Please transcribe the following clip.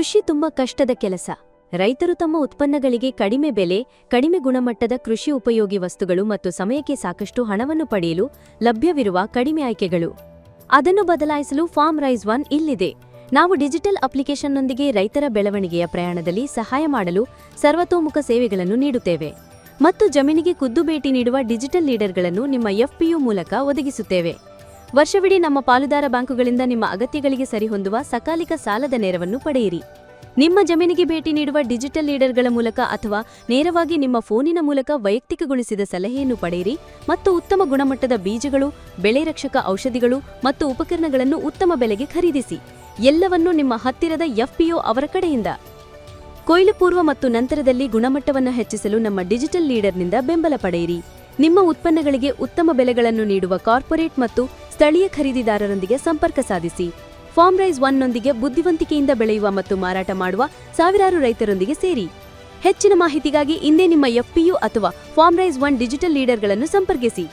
ಕೃಷಿ ತುಂಬ ಕಷ್ಟದ ಕೆಲಸ. ರೈತರು ತಮ್ಮ ಉತ್ಪನ್ನಗಳಿಗೆ ಕಡಿಮೆ ಬೆಲೆ, ಕಡಿಮೆ ಗುಣಮಟ್ಟದ ಕೃಷಿ ಉಪಯೋಗಿ ವಸ್ತುಗಳು ಮತ್ತು ಸಮಯಕ್ಕೆ ಸಾಕಷ್ಟು ಹಣವನ್ನು ಪಡೆಯಲು ಲಭ್ಯವಿರುವ ಕಡಿಮೆ ಆಯ್ಕೆಗಳು. ಅದನ್ನು ಬದಲಾಯಿಸಲು ಫಾರ್ಮ್ ರೈಸ್ ಒನ್ ಇಲ್ಲಿದೆ. ನಾವು ಡಿಜಿಟಲ್ ಅಪ್ಲಿಕೇಶನ್ನೊಂದಿಗೆ ರೈತರ ಬೆಳವಣಿಗೆಯ ಪ್ರಯಾಣದಲ್ಲಿ ಸಹಾಯ ಮಾಡಲು ಸರ್ವತೋಮುಖ ಸೇವೆಗಳನ್ನು ನೀಡುತ್ತೇವೆ. ಮತ್ತು ಜಮೀನಿಗೆ ಖುದ್ದು ಭೇಟಿ ನೀಡುವ ಡಿಜಿಟಲ್ ಲೀಡರ್ಗಳನ್ನು ನಿಮ್ಮ ಎಫ್ಪಿಯು ಮೂಲಕ ಒದಗಿಸುತ್ತೇವೆ. ವರ್ಷವಿಡೀ ನಮ್ಮ ಪಾಲುದಾರ ಬ್ಯಾಂಕುಗಳಿಂದ ನಿಮ್ಮ ಅಗತ್ಯಗಳಿಗೆ ಸರಿಹೊಂದುವ ಸಕಾಲಿಕ ಸಾಲದ ನೆರವನ್ನು ಪಡೆಯಿರಿ. ನಿಮ್ಮ ಜಮೀನಿಗೆ ಭೇಟಿ ನೀಡುವ ಡಿಜಿಟಲ್ ಲೀಡರ್ಗಳ ಮೂಲಕ ಅಥವಾ ನೇರವಾಗಿ ನಿಮ್ಮ ಫೋನಿನ ಮೂಲಕ ವೈಯಕ್ತಿಕಗೊಳಿಸಿದ ಸಲಹೆಯನ್ನು ಪಡೆಯಿರಿ ಮತ್ತು ಉತ್ತಮ ಗುಣಮಟ್ಟದ ಬೀಜಗಳು, ಬೆಳೆ ರಕ್ಷಕ ಔಷಧಿಗಳು ಮತ್ತು ಉಪಕರಣಗಳನ್ನು ಉತ್ತಮ ಬೆಲೆಗೆ ಖರೀದಿಸಿ. ಎಲ್ಲವನ್ನೂ ನಿಮ್ಮ ಹತ್ತಿರದ ಎಫ್ಪಿಒ ಅವರ ಕಡೆಯಿಂದ. ಕೊಯ್ಲು ಪೂರ್ವ ಮತ್ತು ನಂತರದಲ್ಲಿ ಗುಣಮಟ್ಟವನ್ನು ಹೆಚ್ಚಿಸಲು ನಮ್ಮ ಡಿಜಿಟಲ್ ಲೀಡರ್ನಿಂದ ಬೆಂಬಲ ಪಡೆಯಿರಿ. ನಿಮ್ಮ ಉತ್ಪನ್ನಗಳಿಗೆ ಉತ್ತಮ ಬೆಲೆಗಳನ್ನು ನೀಡುವ ಕಾರ್ಪೊರೇಟ್ ಮತ್ತು ಸ್ಥಳೀಯ ಖರೀದಿದಾರರೊಂದಿಗೆ ಸಂಪರ್ಕ ಸಾಧಿಸಿ. ಫಾರ್ಮ್ ರೈಸ್ ಒನ್ನೊಂದಿಗೆ ಬುದ್ಧಿವಂತಿಕೆಯಿಂದ ಬೆಳೆಯುವ ಮತ್ತು ಮಾರಾಟ ಮಾಡುವ ಸಾವಿರಾರು ರೈತರೊಂದಿಗೆ ಸೇರಿ. ಹೆಚ್ಚಿನ ಮಾಹಿತಿಗಾಗಿ ಇಂದೇ ನಿಮ್ಮ ಎಫ್ಪಿಯು ಅಥವಾ ಫಾರ್ಮ್ ರೈಸ್ ಒನ್ ಡಿಜಿಟಲ್ ಲೀಡರ್ಗಳನ್ನು ಸಂಪರ್ಕಿಸಿ.